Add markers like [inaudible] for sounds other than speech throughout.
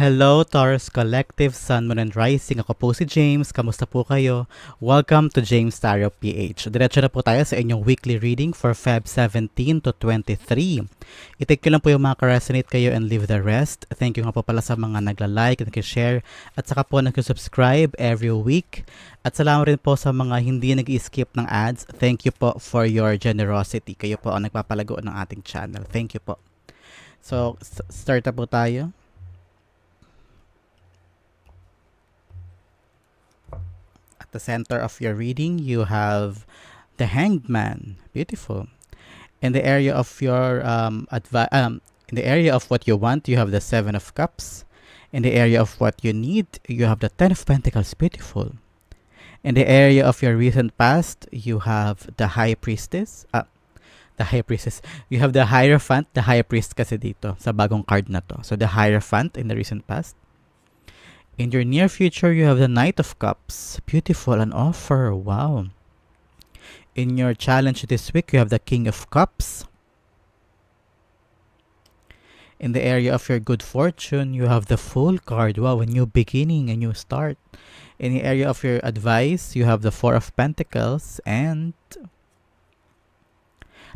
Hello, Taurus Collective, Sun, Moon, and Rising. Ako po si James. Kamusta po kayo? Welcome to James Tarot PH. Diretso na po tayo sa inyong weekly reading for Feb 17 to 23. I-take ko lang po yung mga ka-resonate kayo and leave the rest. Thank you nga po pala sa mga nagla-like, nag-share, at saka po nag-subscribe every week. At salamat rin po sa mga hindi nag-skip ng ads. Thank you po for your generosity. Kayo po ang nagpapalago ng ating channel. Thank you po. So, start na po tayo. The center of your reading, you have the Hanged Man. Beautiful. In the area of your um, advi- um, in the area of what you want, you have the Seven of Cups. In the area of what you need, you have the Ten of Pentacles. Beautiful. In the area of your recent past, you have the High Priestess. Ah, the High Priestess. You have the Hierophant, the High Priest kasi dito sa bagong card na to. So the Hierophant in the recent past. In your near future, you have the Knight of Cups. Beautiful, an offer. Wow. In your challenge this week, you have the King of Cups. In the area of your good fortune, you have the Fool card. Wow, a new beginning, a new start. In the area of your advice, you have the Four of Pentacles and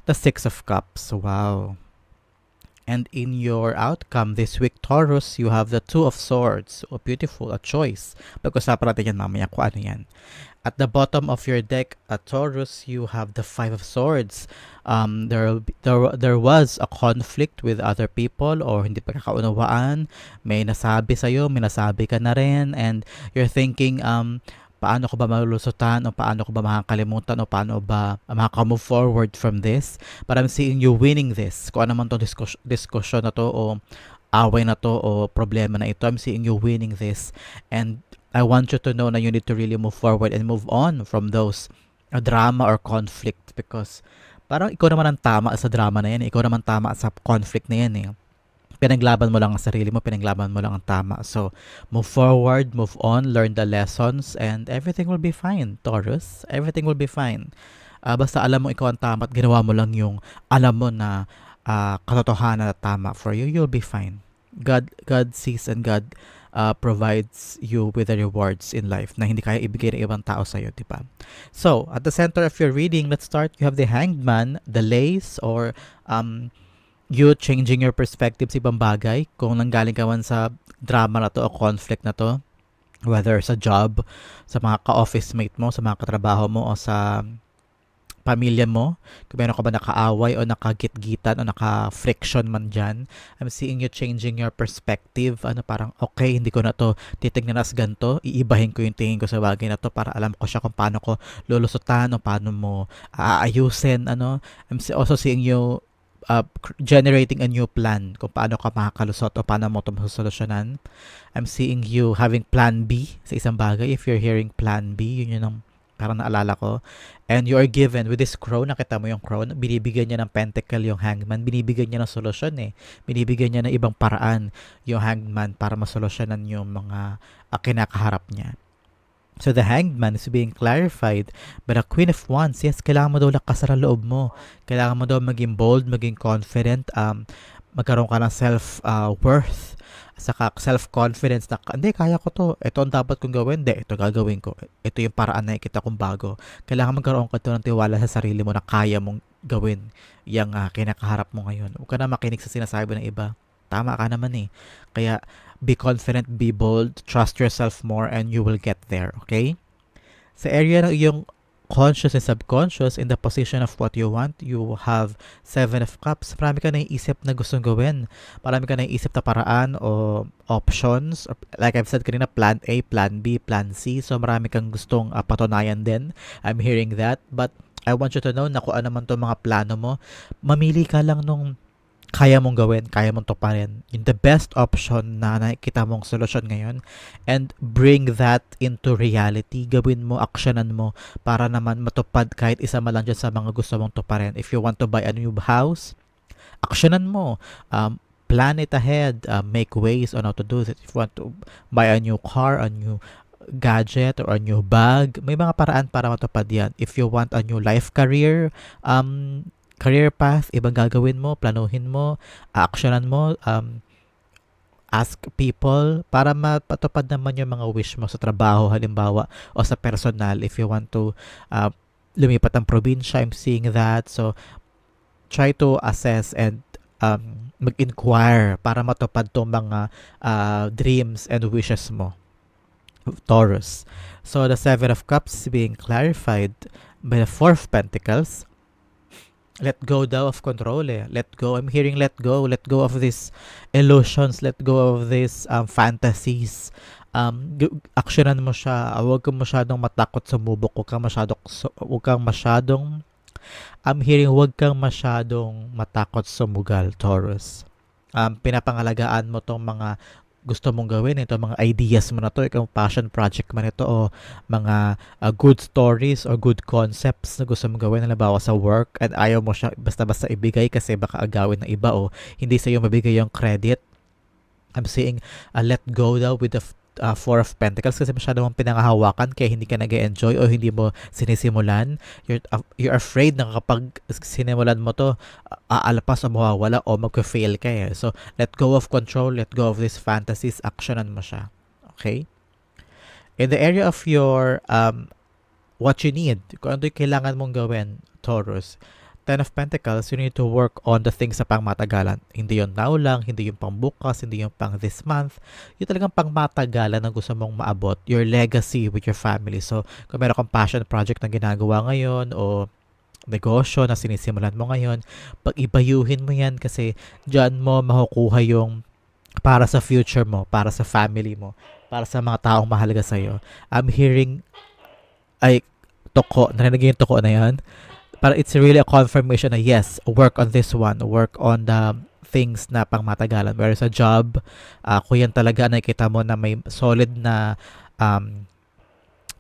the Six of Cups. Wow. And in your outcome this week, Taurus, you have the Two of Swords. Oh, beautiful. A choice. Pag-usapan natin yan mamaya kung ano yan. At the bottom of your deck, at Taurus, you have the Five of Swords. Um, there, there, there was a conflict with other people or hindi pagkakaunawaan. May nasabi sa'yo, may nasabi ka na rin. And you're thinking, um, paano ko ba malulusutan o paano ko ba makakalimutan o paano ba makaka-move forward from this. But I'm seeing you winning this. Kung ano man itong diskus- diskusyon na to o away na to o problema na ito, I'm seeing you winning this. And I want you to know na you need to really move forward and move on from those drama or conflict because parang ikaw naman ang tama sa drama na yan. eh. Ikaw naman tama sa conflict na yan eh. Pinaglaban mo lang ang sarili mo, pinaglaban mo lang ang tama. So, move forward, move on, learn the lessons, and everything will be fine, Taurus. Everything will be fine. Ah, basta alam mo ikaw ang tama at ginawa mo lang yung alam mo na ah, katotohanan na tama for you, you'll be fine. God God sees and God uh, provides you with the rewards in life na hindi kaya ibigay ng ibang tao sa iyo, di ba? So, at the center of your reading, let's start. You have the Hanged Man, the lace, or um, you changing your perspective sa ibang bagay. Kung nanggaling ka man sa drama na to o conflict na to, whether sa job, sa mga ka-office mate mo, sa mga katrabaho mo, o sa pamilya mo, kung meron ka ba nakaaway o nakagit-gitan o naka-friction man dyan, I'm seeing you changing your perspective. Ano parang, okay, hindi ko na to titignan as ganito, iibahin ko yung tingin ko sa bagay na to para alam ko siya kung paano ko lulusutan o paano mo aayusin. Ano. I'm also seeing you uh, generating a new plan kung paano ka makakalusot o paano mo ito masosolusyonan. I'm seeing you having plan B sa isang bagay. If you're hearing plan B, yun yun ang parang naalala ko. And you are given with this crown, nakita mo yung crown, binibigyan niya ng pentacle yung hangman, binibigyan niya ng solusyon eh. Binibigyan niya ng ibang paraan yung hangman para masolusyonan yung mga uh, kinakaharap niya. So the hanged man is being clarified by the Queen of Wands. Yes, kailangan mo daw lakas sa loob mo. Kailangan mo daw maging bold, maging confident, um, magkaroon ka ng self-worth, saka self-confidence na, hindi, kaya ko to. Ito ang dapat kong gawin. Hindi, ito gagawin ko. Ito yung paraan na kita kong bago. Kailangan magkaroon ka to ng tiwala sa sarili mo na kaya mong gawin yung ah, kinakaharap mo ngayon. Huwag ka na makinig sa sinasabi ng iba. Tama ka naman eh. Kaya, be confident, be bold, trust yourself more, and you will get there, okay? Sa area ng iyong conscious and subconscious in the position of what you want, you have seven of cups. Marami ka naiisip na gustong gawin. Marami ka naiisip na paraan o options. Like I've said kanina, plan A, plan B, plan C. So marami kang gustong uh, patunayan din. I'm hearing that. But I want you to know na kung ano man to mga plano mo, mamili ka lang nung kaya mong gawin, kaya mong tuparin. Yung the best option na nakikita mong solusyon ngayon and bring that into reality. Gawin mo, aksyonan mo para naman matupad kahit isa man lang dyan sa mga gusto mong tuparin. If you want to buy a new house, aksyonan mo. Um, plan it ahead. Uh, make ways on how to do it. If you want to buy a new car, a new gadget or a new bag, may mga paraan para matupad yan. If you want a new life career, um, career path, ibang gagawin mo, planuhin mo, actionan mo, um, ask people para mapatupad naman yung mga wish mo sa trabaho halimbawa o sa personal. If you want to uh, lumipat ng probinsya I'm seeing that. So try to assess and um, mag-inquire para matupad tong mga uh, dreams and wishes mo. Taurus. So the seven of cups being clarified by the four of pentacles let go daw of control eh. Let go. I'm hearing let go. Let go of these illusions. Let go of these um, fantasies. Um, actionan mo siya. Huwag kang masyadong matakot sa mubok. Huwag kang masyadong, huwag kang masyadong, I'm hearing huwag kang masyadong matakot sa mugal, Taurus. Um, pinapangalagaan mo tong mga gusto mong gawin, ito mga ideas mo na to, ikaw passion project man ito o mga uh, good stories or good concepts na gusto mong gawin, halimbawa sa work at ayaw mo siya basta-basta ibigay kasi baka agawin ng iba o hindi sa iyo mabigay yung credit. I'm saying uh, let go daw with the uh, Four of Pentacles kasi masyado mong pinangahawakan kaya hindi ka nag enjoy o hindi mo sinisimulan. You're, uh, you're afraid na kapag sinimulan mo to, uh, aalapas o mawawala o mag-fail ka eh. So, let go of control, let go of these fantasies, actionan mo siya. Okay? In the area of your, um, what you need, kung ano yung kailangan mong gawin, Taurus, Ten of Pentacles, you need to work on the things sa pangmatagalan. Hindi yung now lang, hindi yung pangbukas, hindi yung pang this month. Yung talagang pangmatagalan na gusto mong maabot. Your legacy with your family. So, kung meron kang passion project na ginagawa ngayon o negosyo na sinisimulan mo ngayon, pag-ibayuhin mo yan kasi dyan mo makukuha yung para sa future mo, para sa family mo, para sa mga taong mahalaga sa'yo. I'm hearing, ay, toko, narinig yung toko na yan? Pero it's really a confirmation na yes, work on this one, work on the things na pangmatagalan. Whereas sa job, uh, kung yan talaga nakikita mo na may solid na um,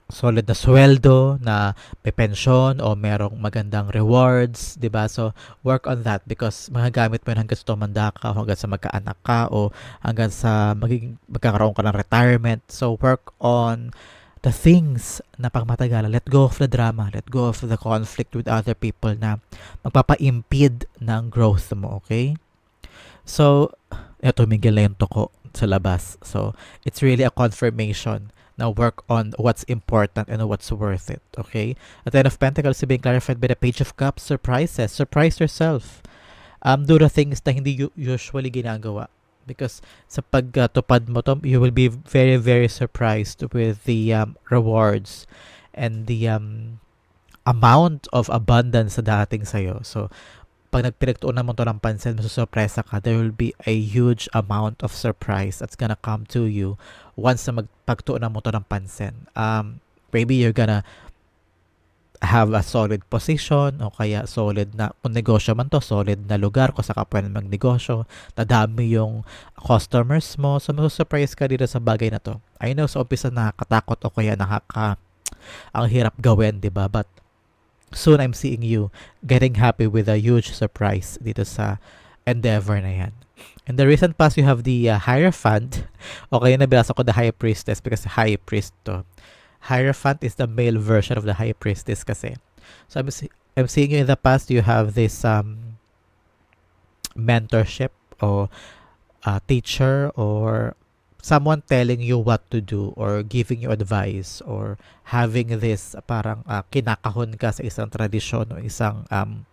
solid na sweldo, na may pension o merong magandang rewards, 'di ba? So work on that because magagamit mo yun hanggang sa tumanda ka, hanggang sa magkaanak ka o hanggang sa magiging magkakaroon ka ng retirement. So work on the things na pagmatagalan. Let go of the drama. Let go of the conflict with other people na magpapa-impede ng growth mo, okay? So, eto, na yung toko sa labas. So, it's really a confirmation na work on what's important and what's worth it, okay? At the end of Pentacles being clarified by the Page of Cups, surprises. Surprise yourself. Um, do the things na hindi usually ginagawa because sa pagtupad mo to, you will be very very surprised with the um, rewards and the um, amount of abundance sa dating sa'yo. So, pag nagpinagtuunan mo to ng pansin, masusurpresa ka, there will be a huge amount of surprise that's gonna come to you once na magpagtuunan mo to ng pansin. Um, maybe you're gonna have a solid position o kaya solid na kung negosyo man to, solid na lugar kung saka pwede magnegosyo, nadami yung customers mo, so surprise ka dito sa bagay na to. I know sa umpisa nakakatakot o kaya nakaka ang hirap gawin, di ba? But soon I'm seeing you getting happy with a huge surprise dito sa endeavor na yan. In the recent past, you have the uh, Hierophant. Okay, nabasa ko the High Priestess because High Priest to. Hierophant is the male version of the High Priestess kasi. So I'm, I'm seeing you in the past, you have this um, mentorship or uh, teacher or someone telling you what to do or giving you advice or having this parang uh, kinakahon ka sa isang tradisyon o isang um,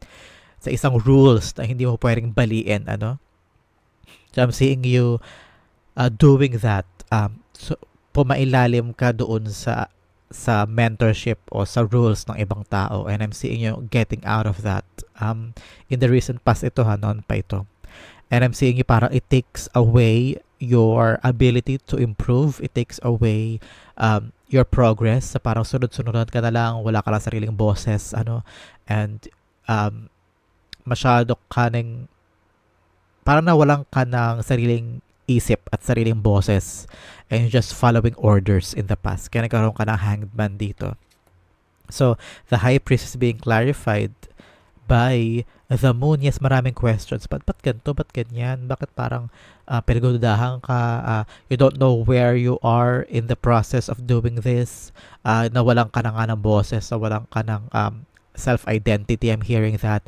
sa isang rules na hindi mo pwedeng baliin ano so I'm seeing you uh, doing that um, so pumailalim ka doon sa sa mentorship o sa rules ng ibang tao. And I'm seeing you getting out of that um, in the recent past ito ha noon pa ito. And I'm seeing you parang it takes away your ability to improve. It takes away um, your progress sa parang sunod-sunudan ka na lang wala ka lang sariling boses ano. And um, masyado ka ng parang nawalan ka ng sariling isip at sariling boses and just following orders in the past. Kaya nagkaroon ka ng hanged man dito. So, the high priest is being clarified by the moon. Yes, maraming questions. But ba't ganito? Ba't ganyan? Bakit parang uh, pinagdudahan ka? Uh, you don't know where you are in the process of doing this. Uh, nawalan ka na nga ng boses. Nawalan ka ng um, self-identity. I'm hearing that.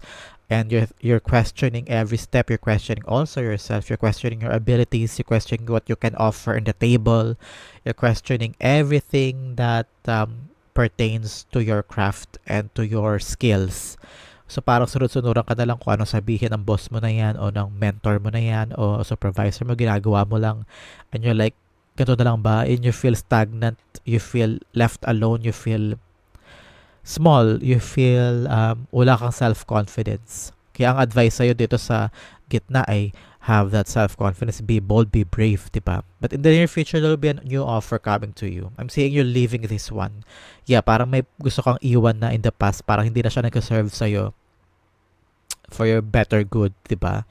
And you're you're questioning every step. You're questioning also yourself. You're questioning your abilities. You're questioning what you can offer in the table. You're questioning everything that um, pertains to your craft and to your skills. So parang sunod-sunuran ka na lang kung ano sabihin ng boss mo na yan o ng mentor mo na yan o supervisor mo, ginagawa mo lang. And you're like, ganito na lang ba? And you feel stagnant, you feel left alone, you feel small, you feel um, wala kang self-confidence. Kaya ang advice sa'yo dito sa gitna ay have that self-confidence, be bold, be brave, di ba? But in the near future, there will be a new offer coming to you. I'm saying you're leaving this one. Yeah, parang may gusto kang iwan na in the past, parang hindi na siya nag-serve sa'yo for your better good, di ba?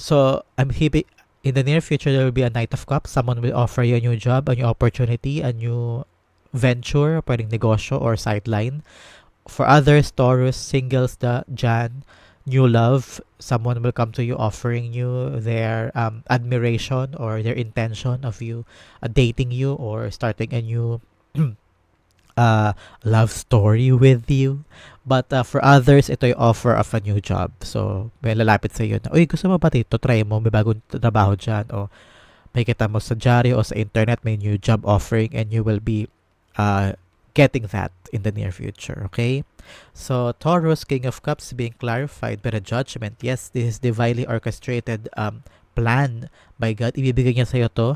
So, I'm hoping in the near future, there will be a Knight of Cups. Someone will offer you a new job, a new opportunity, a new venture, pwedeng negosyo or sideline. For others, Taurus, singles, the Jan, new love. Someone will come to you offering you their um, admiration or their intention of you uh, dating you or starting a new [clears throat] uh, love story with you. But uh, for others ito yung offer of a new job. So may lalapit sa iyo na uy gusto mo ba dito? Try mo may bagong trabaho dyan. O may kita mo sa dyaryo o sa internet may new job offering and you will be uh, getting that in the near future okay So Taurus, King of Cups, being clarified by the judgment. Yes, this is divinely orchestrated um, plan by God. Ibibigay niya sa'yo to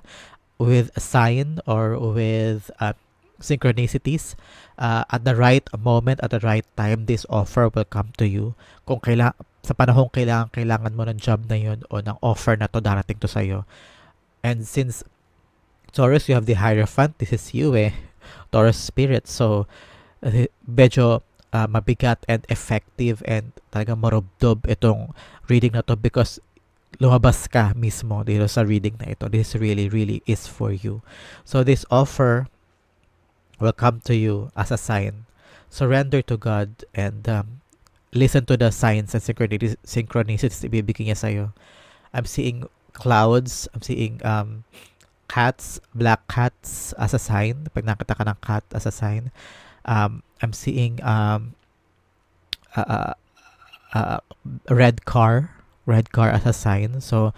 with a sign or with uh, synchronicities. Uh, at the right moment, at the right time, this offer will come to you. Kung kaila sa panahong kailangan, kailangan mo ng job na yun o ng offer na to darating to sa'yo. And since Taurus, you have the Hierophant, this is you eh. Taurus spirit. So, uh, medyo uh, mabigat and effective and talagang marubdob itong reading na to because lumabas ka mismo dito sa reading na ito. This really, really is for you. So this offer will come to you as a sign. Surrender to God and um, listen to the signs and synchronicities ibibigay niya sa'yo. I'm seeing clouds. I'm seeing um, cats, black cats as a sign. Pag nakita ka ng cat as a sign. Um, I'm seeing um, a, a red car, red car as a sign. So,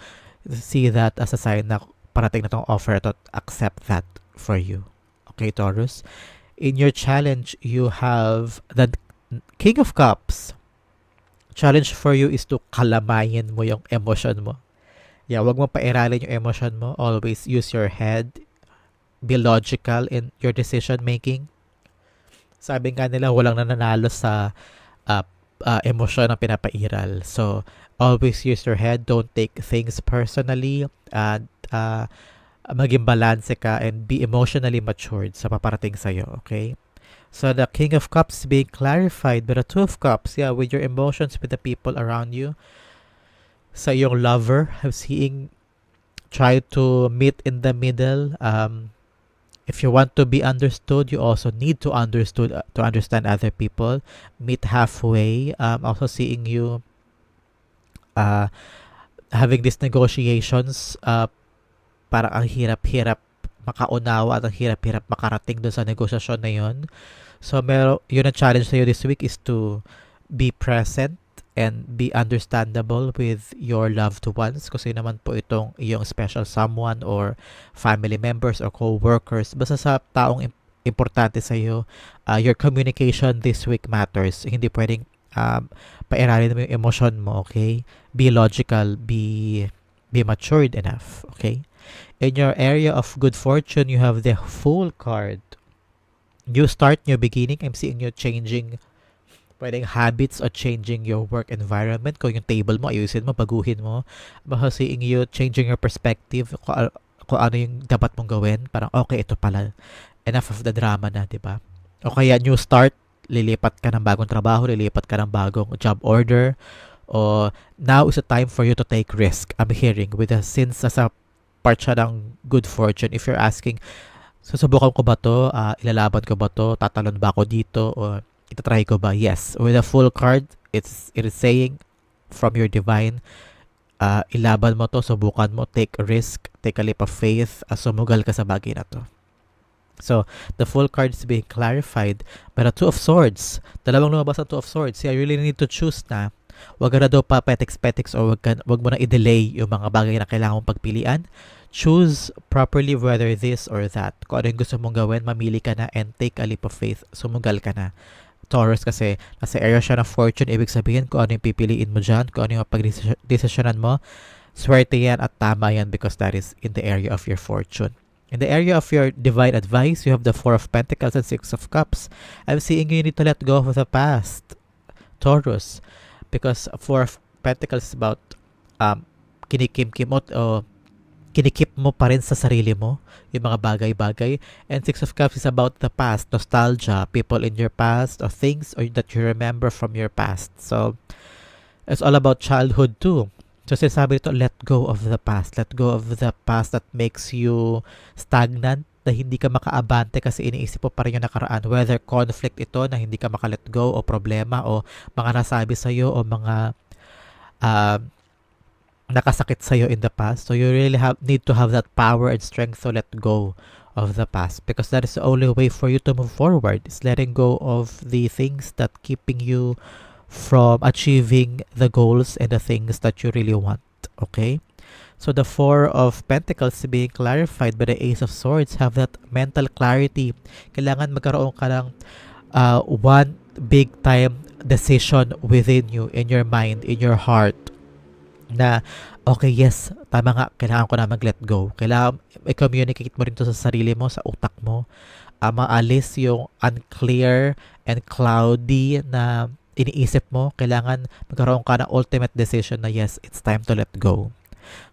see that as a sign na parating na tong offer to accept that for you. Okay, Taurus? In your challenge, you have the King of Cups. Challenge for you is to kalamayin mo yung emotion mo. Yeah, wag mo pairalin yung emotion mo. Always use your head. Be logical in your decision making. Sabi nga nila, walang nananalo sa uh, uh, emosyon na pinapairal. So, always use your head. Don't take things personally. And uh, maging balance ka and be emotionally matured sa paparating sa'yo. Okay? So, the King of Cups being clarified by the Two of Cups. Yeah, with your emotions, with the people around you. Sa iyong lover, seeing try to meet in the middle. Um, if you want to be understood you also need to understood uh, to understand other people meet halfway um, also seeing you uh, having these negotiations uh, parang ang hirap-hirap makaunawa at ang hirap-hirap makarating doon sa negosasyon na yun so meron yun ang challenge sa you this week is to be present and be understandable with your loved ones. Kasi naman po itong iyong special someone or family members or co-workers. Basta sa taong importante sa iyo uh, your communication this week matters. Hindi pwedeng um, pairalin mo yung emotion mo okay? Be logical be be matured enough okay? In your area of good fortune you have the full card. New start new beginning. I'm seeing you changing pwedeng habits or changing your work environment. Kung yung table mo, ayusin mo, baguhin mo. Baka seeing you changing your perspective, kung, kung ano yung dapat mong gawin. Parang, okay, ito pala. Enough of the drama na, di ba? O kaya new start, lilipat ka ng bagong trabaho, lilipat ka ng bagong job order. O now is the time for you to take risk. I'm hearing with a since sa part siya ng good fortune. If you're asking, susubukan ko ba to? Uh, ilalaban ko ba to? Tatalon ba ako dito? O itatry ko ba? Yes. With a full card, it's, it is saying from your divine, uh, ilaban mo to, subukan mo, take a risk, take a leap of faith, uh, sumugal ka sa bagay na to. So, the full card is being clarified by the Two of Swords. Dalawang lumabas ang Two of Swords. Yeah, you really need to choose na Huwag ka na daw pa petiks-petiks or wag, ka, wag mo na i-delay yung mga bagay na kailangan mong pagpilian. Choose properly whether this or that. Kung ano yung gusto mong gawin, mamili ka na and take a leap of faith. Sumugal ka na. Taurus kasi nasa area siya ng fortune, ibig sabihin kung ano yung pipiliin mo dyan, kung ano yung pag-desisyonan mo, swerte yan at tama yan because that is in the area of your fortune. In the area of your divine advice, you have the Four of Pentacles and Six of Cups. I'm seeing you need to let go of the past, Taurus, because Four of Pentacles is about um, kinikim-kim mo o kinikip mo pa rin sa sarili mo yung mga bagay-bagay. And Six of Cups is about the past, nostalgia, people in your past, or things or that you remember from your past. So, it's all about childhood too. So sinasabi ito, let go of the past. Let go of the past that makes you stagnant, na hindi ka makaabante kasi iniisip mo pa rin yung nakaraan. Whether conflict ito na hindi ka makalet go o problema o mga nasabi sa'yo o mga uh, nakasakit sa'yo in the past. So you really have need to have that power and strength to let go of the past because that is the only way for you to move forward. Is letting go of the things that keeping you from achieving the goals and the things that you really want. Okay? So the Four of Pentacles being clarified by the Ace of Swords have that mental clarity. Kailangan magkaroon ka ng uh, one big time decision within you, in your mind, in your heart na okay, yes, tama nga, kailangan ko na mag-let go. Kailangan i-communicate mo rin to sa sarili mo, sa utak mo. Uh, maalis yung unclear and cloudy na iniisip mo, kailangan magkaroon ka ng ultimate decision na yes, it's time to let go.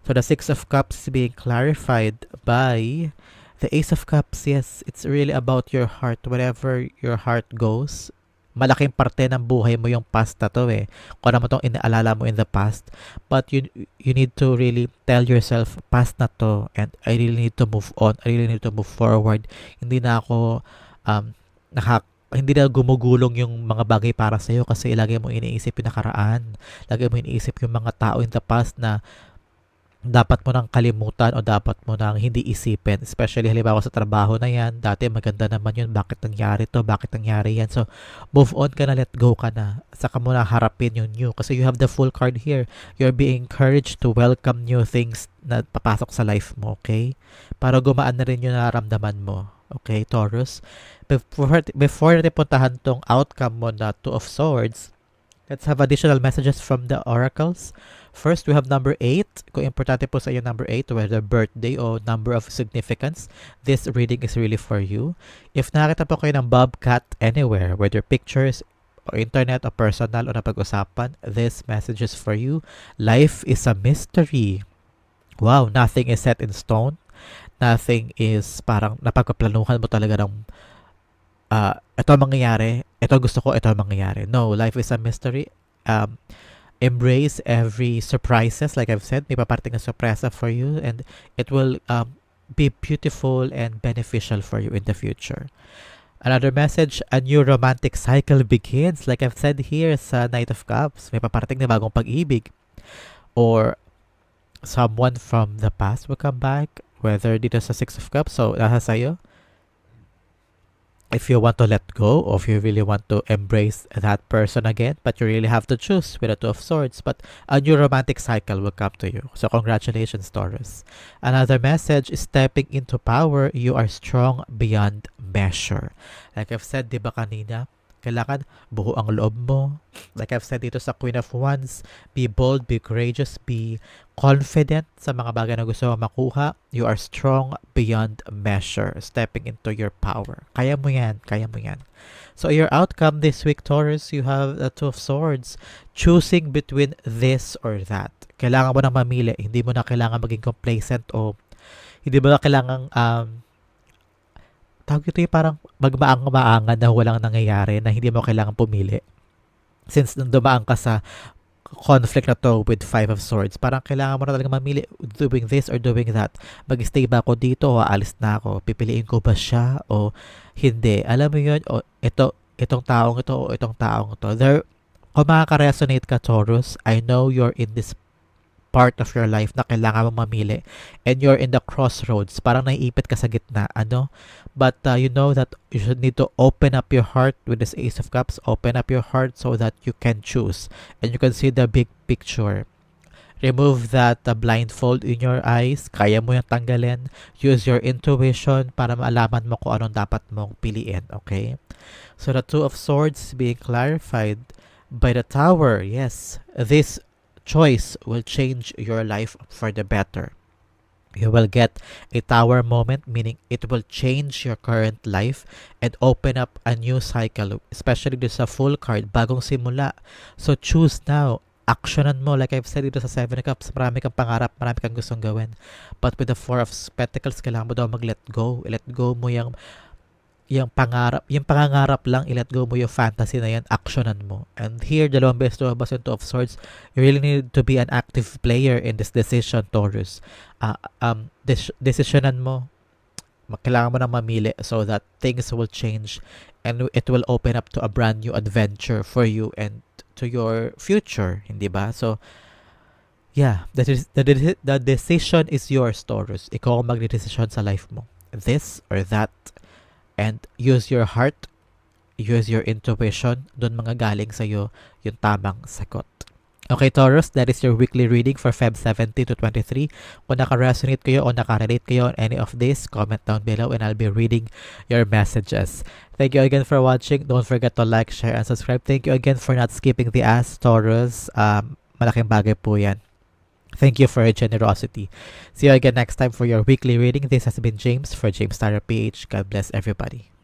So the Six of Cups is being clarified by the Ace of Cups. Yes, it's really about your heart. Wherever your heart goes, malaking parte ng buhay mo yung past na to eh. Kung ano mo itong inaalala mo in the past. But you, you need to really tell yourself, past na to and I really need to move on. I really need to move forward. Hindi na ako um, nakak hindi na gumugulong yung mga bagay para sa iyo kasi lagi mo iniisip yung nakaraan. Lagi mo iniisip yung mga tao in the past na dapat mo nang kalimutan o dapat mo nang hindi isipin. Especially halimbawa sa trabaho na yan, dati maganda naman yun, bakit nangyari to, bakit nangyari yan. So, move on ka na, let go ka na. Saka mo na harapin yung new. Kasi you have the full card here. You're being encouraged to welcome new things na papasok sa life mo, okay? Para gumaan na rin yung nararamdaman mo. Okay, Taurus? before, before puntahan tong outcome mo na Two of Swords, let's have additional messages from the oracles. First, we have number 8. Kung importante po sa iyo number 8, whether birthday o number of significance, this reading is really for you. If nakita po kayo ng Bobcat anywhere, whether pictures, or internet o personal o napag-usapan, this message is for you. Life is a mystery. Wow, nothing is set in stone. Nothing is parang napagpaplanuhan mo talaga ng uh, ito ang mangyayari, ito gusto ko, ito ang mangyayari. No, life is a mystery. Um, embrace every surprises. Like I've said, may paparting na surpresa for you and it will um, be beautiful and beneficial for you in the future. Another message, a new romantic cycle begins. Like I've said here sa Knight of Cups, may paparating na bagong pag-ibig. Or someone from the past will come back, whether dito sa Six of Cups, so nasa sa'yo if you want to let go or if you really want to embrace that person again but you really have to choose with a two of swords. But a new romantic cycle will come to you. So congratulations taurus. Another message is stepping into power you are strong beyond measure. Like i've said di ba kanina kailangan buo ang loob mo. Like I've said dito sa Queen of Wands, be bold, be courageous, be confident sa mga bagay na gusto mo makuha. You are strong beyond measure, stepping into your power. Kaya mo yan, kaya mo yan. So your outcome this week, Taurus, you have the Two of Swords, choosing between this or that. Kailangan mo na mamili, hindi mo na kailangan maging complacent o hindi mo na kailangan um, tawag ito yung parang magmaang-maangan na walang nangyayari na hindi mo kailangan pumili. Since nung dumaan ka sa conflict na to with Five of Swords, parang kailangan mo na talaga mamili doing this or doing that. Mag-stay ba ako dito o aalis na ako? Pipiliin ko ba siya o hindi? Alam mo yun, o ito, itong taong ito o itong taong ito. There, kung makaka-resonate ka, Taurus, I know you're in this part of your life na kailangan mong mamili and you're in the crossroads. Parang naiipit ka sa gitna, ano? But uh, you know that you should need to open up your heart with this Ace of Cups. Open up your heart so that you can choose and you can see the big picture. Remove that uh, blindfold in your eyes. Kaya mo yung tanggalin. Use your intuition para maalaman mo kung anong dapat mong piliin. Okay? So the Two of Swords being clarified by the Tower. Yes, this choice will change your life for the better. You will get a tower moment, meaning it will change your current life and open up a new cycle, especially this sa full card, bagong simula. So choose now. Actionan mo. Like I've said dito sa Seven of Cups, marami kang pangarap, marami kang gustong gawin. But with the Four of Pentacles, kailangan mo daw mag-let go. Let go mo yung yung pangarap, yung pangangarap lang, i-let go mo yung fantasy na yan, actionan mo. And here, dalawang beses lumabas yung Two of Swords, you really need to be an active player in this decision, Taurus. Uh, um, des- decisionan mo, kailangan mo na mamili so that things will change and it will open up to a brand new adventure for you and to your future, hindi ba? So, yeah, that is, the, the, decision is yours, Taurus. Ikaw ang magdedesisyon sa life mo. This or that and use your heart, use your intuition, doon mga galing sa'yo yung tamang sagot. Okay, Taurus, that is your weekly reading for Feb 17 to 23. Kung naka-resonate kayo o naka-relate kayo on any of this, comment down below and I'll be reading your messages. Thank you again for watching. Don't forget to like, share, and subscribe. Thank you again for not skipping the ass, Taurus. Um, malaking bagay po yan. Thank you for your generosity. See you again next time for your weekly reading. This has been James for James Tyler PH. God bless everybody.